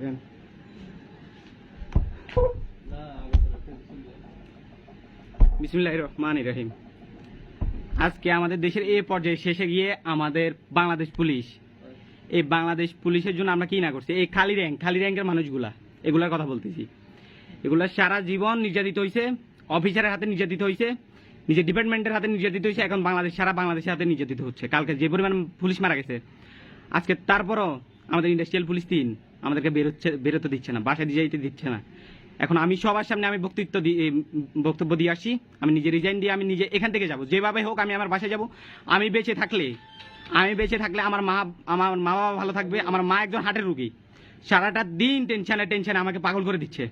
রহিম। আজকে আমাদের দেশের এই পর্যায়ে শেষে গিয়ে আমাদের বাংলাদেশ পুলিশ। এই বাংলাদেশ পুলিশের জন্য আমরা কি না করছি? এই খালি র্যাঙ্ক, খালি র্যাঙ্কের মানুষগুলা, এগুলার কথা বলতেছি। এগুলা সারা জীবন নির্যাতিত হয়েছে অফিসারের হাতে নির্যাতিত হয়েছে নিজের ডিপার্টমেন্টের হাতে নির্যাতিত হয়েছে এখন বাংলাদেশ, সারা বাংলাদেশের হাতে নির্যাতিত হচ্ছে। কালকে যে পরিমাণ পুলিশ মারা গেছে, আজকে তারপরও আমাদের ইন্ডাস্ট্রিয়াল পুলিশ তিন আমাদেরকে বেরোচ্ছে বেরোতে দিচ্ছে না, বাসায় দিয়ে দিচ্ছে না। এখন আমি সবার সামনে আমি বক্তৃত্ব বক্তব্য দিয়ে আসি। আমি নিজে রিজাইন দিয়ে আমি নিজে এখান থেকে যাব। যেভাবে হোক আমি আমার বাসায় যাব। আমি বেঁচে থাকলে, আমি বেঁচে থাকলে আমার মা আমার মা বাবা ভালো থাকবে, আমার মা একজন হার্টের রুগী। সারাটা দিন টেনশনে টেনশনে আমাকে পাগল করে দিচ্ছে।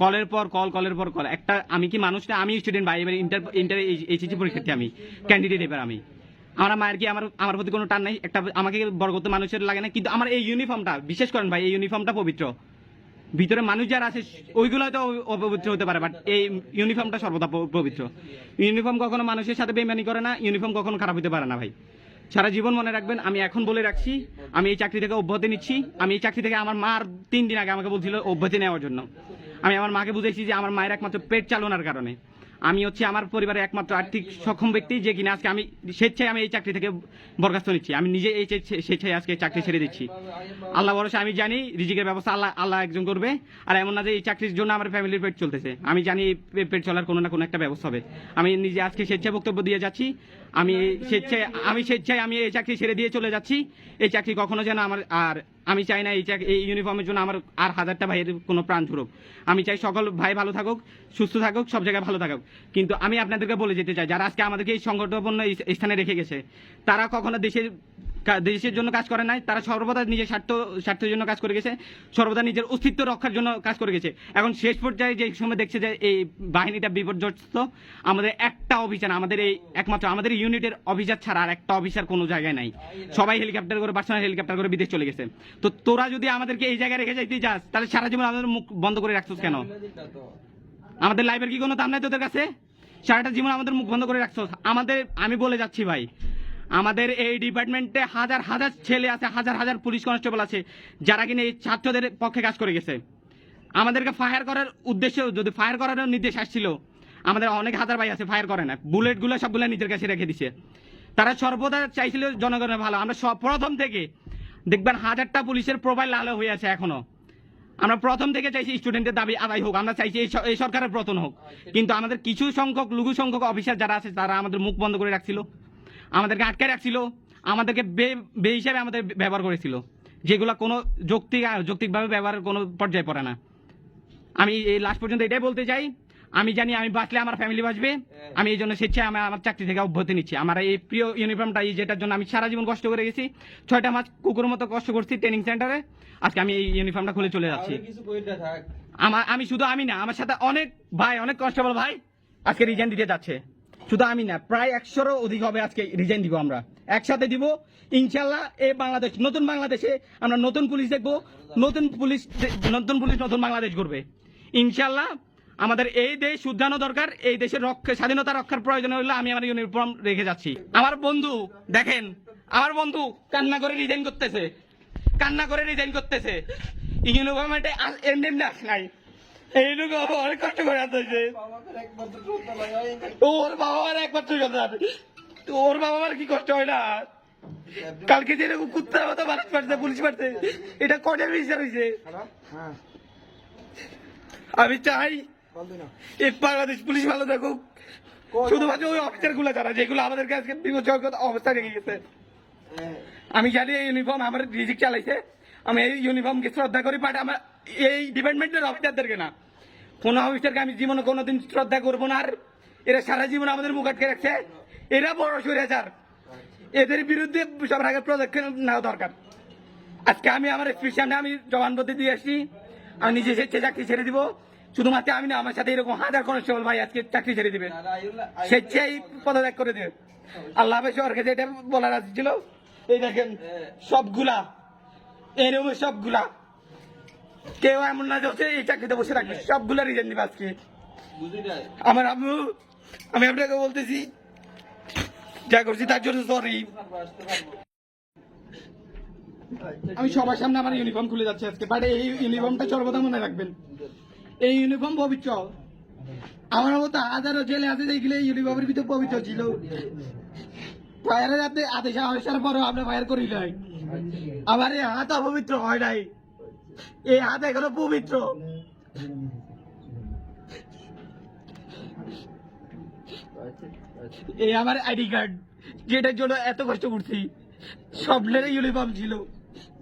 কলের পর কল, কলের পর কল। একটা আমি কি মানুষ না, আমি স্টুডেন্ট ভাই এবার ইন্টার ইন্টার এইচএসসি পরীক্ষার্থী আমি ক্যান্ডিডেট এবার আমি। আমার মায়ের কি আমার আমার প্রতি কোনো টান নাই? একটা আমাকে করতে মানুষের লাগে না, কিন্তু আমার এই ইউনিফর্মটা বিশেষ করেন ভাই, এই ইউনিফর্মটা পবিত্র। ভিতরে মানুষ যারা আছে ওইগুলো হয়তো অপবিত্র হতে পারে বাট এই ইউনিফর্মটা সর্বদা পবিত্র। ইউনিফর্ম কখনো মানুষের সাথে বেমানি করে না ইউনিফর্ম কখনো খারাপ হতে পারে না ভাই। সারা জীবন মনে রাখবেন, আমি এখন বলে রাখছি, আমি এই চাকরি থেকে অব্যাহতি নিচ্ছি, আমি এই চাকরি থেকে আমার মার তিন দিন আগে আমাকে বলছিল অব্যাহতি নেওয়ার জন্য। আমি আমার মাকে বুঝেছি যে আমার মায়ের একমাত্র পেট চালানোর কারণে। আমি হচ্ছে আমার পরিবারের একমাত্র আর্থিক সক্ষম ব্যক্তি যে কিনা আজকে আমি স্বেচ্ছায় আমি এই চাকরি থেকে বরখাস্ত নিচ্ছি। আমি নিজে এই স্বেচ্ছায়- স্বেচ্ছায় আজকে চাকরি ছেড়ে দিচ্ছি। আল্লাহ বরসে আমি জানি রিজিকের ব্যবস্থা আল্লাহ আল্লাহ একজন করবে। আর এমন না যে এই চাকরির জন্য আমার ফ্যামিলির পেট চলতেছে। আমি জানি এই পেট চলার কোনো না কোনো একটা ব্যবস্থা হবে। আমি নিজে আজকে স্বেচ্ছায় বক্তব্য দিয়ে যাচ্ছি। আমি স্বেচ্ছায় আমি স্বেচ্ছায় আমি এই চাকরি ছেড়ে দিয়ে চলে যাচ্ছি। এই চাকরি কখনো যেন আমার আর আমি চাই না এই চাকরি এই ইউনিফর্মের জন্য আমার আর হাজারটা ভাইয়ের কোনো প্রাণ ঝুরুক আমি চাই সকল ভাই ভালো থাকুক, সুস্থ থাকুক, সব জায়গায় ভালো থাকুক। কিন্তু আমি আপনাদেরকে বলে যেতে চাই, যারা আজকে আমাদেরকে এই সংগঠনপূর্ণ স্থানে রেখে গেছে, তারা কখনো দেশের দেশের জন্য কাজ করে নাই, তারা সর্বদা নিজের স্বার্থ, স্বার্থের জন্য কাজ করে গেছে, সর্বদা নিজের অস্তিত্ব রক্ষার জন্য কাজ করে গেছে। এখন শেষ পর্যায়ে যে সময় দেখছে যে এই বাহিনীটা বিপর্যস্ত, আমাদের একটা অভিযান, আমাদের এই একমাত্র, আমাদের ইউনিটের অফিসার ছাড়া আর একটা অফিসার কোনো জায়গায় নাই। সবাই হেলিকপ্টার করে পার্সোনাল হেলিকপ্টার করে বিদেশ চলে গেছে। তো তোরা যদি আমাদেরকে এই জায়গায় রেখে যাইতে যাস, তাহলে সারা জীবন আমাদের মুখ বন্ধ করে রাখছিস কেন? আমাদের লাইফের কি কোনো দাম নাই তোদের কাছে? সারাটা জীবন আমাদের মুখ বন্ধ করে রাখছো আমাদের, আমি বলে যাচ্ছি ভাই আমাদের এই ডিপার্টমেন্টে হাজার হাজার ছেলে আছে, হাজার হাজার পুলিশ কনস্টেবল আছে, যারা কিনা এই ছাত্রদের পক্ষে কাজ করে গেছে। আমাদেরকে ফায়ার করার উদ্দেশ্য যদি ফায়ার করার নির্দেশ আসছিল, আমাদের অনেক হাজার ভাই আছে ফায়ার করে না। বুলেটগুলো সবগুলো নিজের কাছে রেখে দিছে। তারা সর্বদা চাইছিল জনগণের ভালো। আমরা সব প্রথম থেকে দেখবেন হাজারটা পুলিশের প্রোফাইল লাল হয়ে আছে এখনও। আমরা প্রথম থেকে চাইছি স্টুডেন্টের দাবি আদায় হোক, আমরা চাইছি এই সরকারের পতন হোক। কিন্তু আমাদের কিছু সংখ্যক, লঘু সংখ্যক অফিসার যারা আছে, তারা আমাদের মুখ বন্ধ করে রাখছিল। আমাদেরকে আটকে রাখছিল আমাদেরকে বে বে হিসাবে আমাদের ব্যবহার করেছিল। যেগুলো কোনো যৌক্তিক যৌক্তিকভাবে ব্যবহারের কোনো পর্যায়ে পড়ে না। আমি এই লাস্ট পর্যন্ত এটাই বলতে চাই। আমি জানি আমি বাঁচলে আমার ফ্যামিলি বাঁচবে। আমি এই জন্য স্বেচ্ছায় আমি আমার চাকরি থেকে অব্যাহতি নিচ্ছি। আমার এই প্রিয় ইউনিফর্মটা এই যেটার জন্য আমি সারা জীবন কষ্ট করে গেছি। ছয়টা মাস কুকুরের মতো কষ্ট করছি ট্রেনিং সেন্টারে আজকে আমি এই ইউনিফর্মটা খুলে চলে যাচ্ছি। আমার আমি শুধু আমি না আমার সাথে অনেক ভাই অনেক কনস্টেবল ভাই আজকে রিজাইন দিতে যাচ্ছে। শুধু আমি না, প্রায় একশোরও অধিক হবে আজকে রিজাইন দিব আমরা। একসাথে দিব, ইনশাল্লাহ এই বাংলাদেশ, নতুন বাংলাদেশে আমরা নতুন পুলিশ দেখব, নতুন পুলিশ নতুন পুলিশ নতুন বাংলাদেশ করবে ইনশাল্লাহ আমাদের এই দেশ শুদ্ধানো দরকার, এই দেশের রক্ষা, স্বাধীনতা রক্ষার প্রয়োজন হলে আমি আমার ইউনিফর্ম রেখে যাচ্ছি। আমার বন্ধু, দেখেন, আমার বন্ধু কান্না করে রিজাইন করতেছে, কান্না করে রিজাইন করতেছে। ইউনিফর্মে এমনি এমনি নাই। কষ্ট আমাদের ওর বাবা ওর কি কষ্ট হয় না? কালকে পুলিশ এটা বিচার হয়েছে হ্যাঁ আমি চাই বাংলাদেশ পুলিশ ভালো থাকুক। শুধুমাত্র ওই অফিসারগুলো যারা, যেগুলো আমাদেরকে আজকে বিপজ্জনক অবস্থা রেখে গেছে। আমি জানি এই ইউনিফর্ম আমার রিজিক চালাইছে। আমি এই ইউনিফর্মকে শ্রদ্ধা করি বাট আমার এই ডিপার্টমেন্টের অফিসারদেরকে না। কোন অফিসারকে আমি জীবনে কোনোদিন শ্রদ্ধা করব না আর এরা সারা জীবন আমাদের মুখ আটকে রাখছে। এরা বড় সরেচার এদের বিরুদ্ধে সবার আগে পদক্ষেপ নেওয়া দরকার। আজকে আমি আমার স্পেশালে আমি জবানবন্দি দিয়ে আসছি। আমি নিজে স্বেচ্ছায় চাকরি ছেড়ে দিব। শুধুমাত্র আমি না, আমার সাথে এরকম হাজার কনস্টেবল ভাই আজকে চাকরি ছেড়ে দিবে। স্বেচ্ছায় পদত্যাগ করে দেবে। আল্লাহ হাফেজ সরকার যেটা বলার আছে ছিল। এই দেখেন, সবগুলা। এরকম সবগুলা। কেউ এমন না যে এই চাকরিতে বসে রাখবে সবগুলা রিজেন নিবে আজকে। আমার আম্মু, আমি আপনাকে বলতেছি, যা করছি তার জন্য সরি আমি সবার সামনে আমার ইউনিফর্ম খুলে যাচ্ছে আজকে বাট এই ইউনিফর্মটা সর্বদা মনে রাখবেন। এই ইউনিফর্ম পবিত্র। আমার মতো হাজারো জেলে আছে এই ইউনিফর্মের ভিতরে পবিত্র ছিল। ফায়ারের হাতে আদেশ আসার পরও আমরা ফায়ার করি নাই। আমার এই হাত অপবিত্র হয় নাই। এই হাত এখনও পবিত্র। এই আমার আইডি কার্ড, যেটার জন্য এত কষ্ট করছি। স্বপ্নের ইউনিফর্ম ছিল।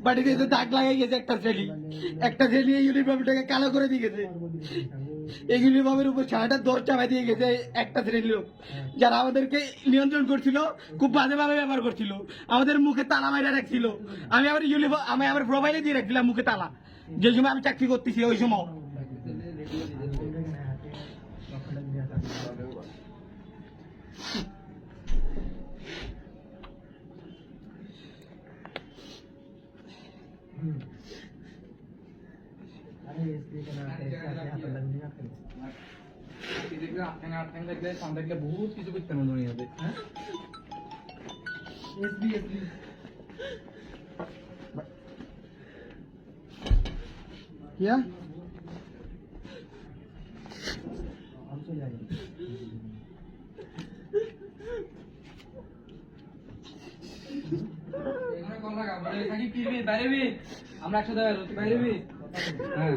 বাড়িতে দাগ লাগাই গেছে একটা শ্রেণি একটা শ্রেণি ইউনিফর্মটাকে কালো করে দিয়ে গেছে। এই ইউনিফর্মের উপর সারাটা দরজা দিয়ে গেছে একটা শ্রেণির লোক। যারা আমাদেরকে নিয়ন্ত্রণ করছিল, খুব বাজেভাবে ব্যবহার করছিল। আমাদের মুখে তালা মাইরা রাখছিল। আমি আমার ইউনিফর্ম আমি আমার প্রোফাইলে দিয়ে রাখছিলাম মুখে তালা। যে সময় আমি চাকরি করতেছি, ওই সময়। বহুত কিছু করতে মনে হয়? क्या আমরা একসাথে বাইরে হ্যাঁ।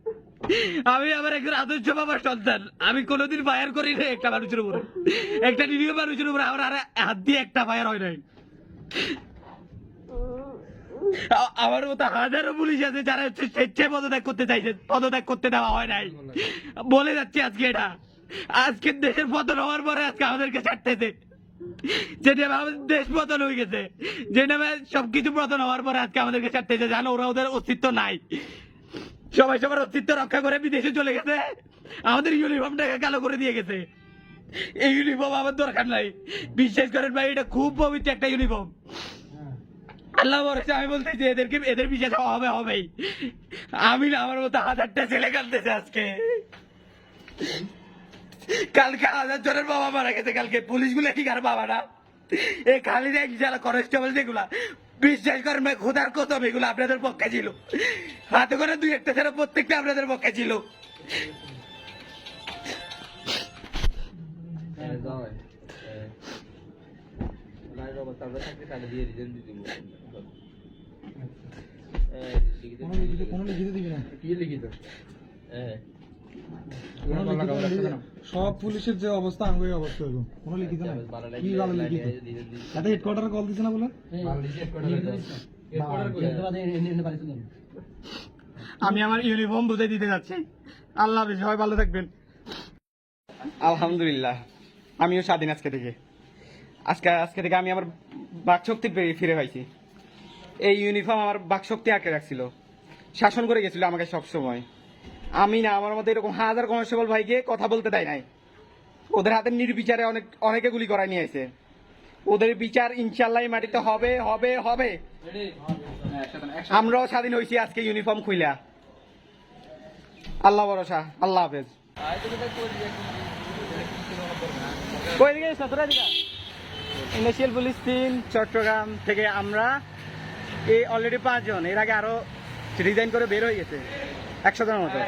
আমি আমার একজন আদর্শ বাবার সন্তান। আমি কোনোদিন ফায়ার করি না একটা মানুষের উপরে। একটা নিরীহ মানুষের উপরে আমার আর হাত দিয়ে একটা ফায়ার হয় নাই। আমার মতো হাজারো পুলিশ আছে যারা হচ্ছে স্বেচ্ছায় পদত্যাগ করতে চাইছে, পদত্যাগ করতে দেওয়া হয় নাই। বলে যাচ্ছে আজকে এটা। আজকে দেশের পতন হওয়ার পরে আজকে আমাদেরকে ছাড়তেছে যে নামে আমাদের দেশ পতন হয়ে গেছে, যে নামে সবকিছু পতন হওয়ার পরে আজকে আমাদেরকে ছাড়তেছে জানো, ওরা ওদের অস্তিত্ব নাই। সবাই সবার অস্তিত্ব রক্ষা করে বিদেশে চলে গেছে। আমাদের ইউনিফর্মটাকে কালো করে দিয়ে গেছে। এই ইউনিফর্ম আমার দরকার নাই। বিশ্বাস করেন ভাই, এটা খুব পবিত্র একটা ইউনিফর্ম আল্লাহ ভরসা, আমি বলতেছি, এদেরকে, এদের বিশ্বাস হবে, হবেই। আমি না, আমার মতো হাজারটা ছেলে কালতেছে আজকে। কালকে হাজার জনের বাবা মারা গেছে, কালকে পুলিশগুলো কি আর বাবা না এই খালি দেখ যারা কনস্টেবল যেগুলা বিশ্বাস করেন ভাই খোদার কদম এগুলো আপনাদের পক্ষে ছিল। হাতে করে দুই একটা ছেলে প্রত্যেকটা আপনাদের পক্ষে ছিল। কোনো লিখিত দিবি না। কি লিখিত? না। সব পুলিশের যে অবস্থা আঙ্গুই অবস্থা হইব কোনো লিখিত নাই কি ভালো লিখিত? এত হেডকোয়ার্টারে কল দিছে না বলে? আমি আমার ইউনিফর্ম বুঝে দিতে যাচ্ছি। আল্লাহ হাফিজ সবাই ভালো থাকবেন। আলহামদুলিল্লাহ আমিও স্বাধীন আজকে থেকে। আজকে আজকে থেকে আমি আমার বাকশক্তি ফিরে- ফিরে পাইছি। এই ইউনিফর্ম আমার বাকশক্তি আঁকে রাখছিল। শাসন করে গেছিল আমাকে সব সময় আমি না, আমার মতো এরকম হাজার কনস্টেবল ভাইকে কথা বলতে দেয় নাই। ওদের হাতে নির্বিচারে অনেক, অনেকে গুলি করায় নিয়ে এসে ওদের বিচার ইনশাল্লাহ মাটিতে হবে হবে হবে। আমরাও স্বাধীন হয়েছি আজকে ইউনিফর্ম খুইলা। আল্লাহ ভরসা, আল্লাহ হাফেজ। ইন্ডাস্ট্রিয়াল পুলিশ টিম, চট্টগ্রাম থেকে আমরা এই অলরেডি পাঁচজন। এর আগে আরও রিজাইন করে বের হয়ে গেছে। একশো জনের মতো।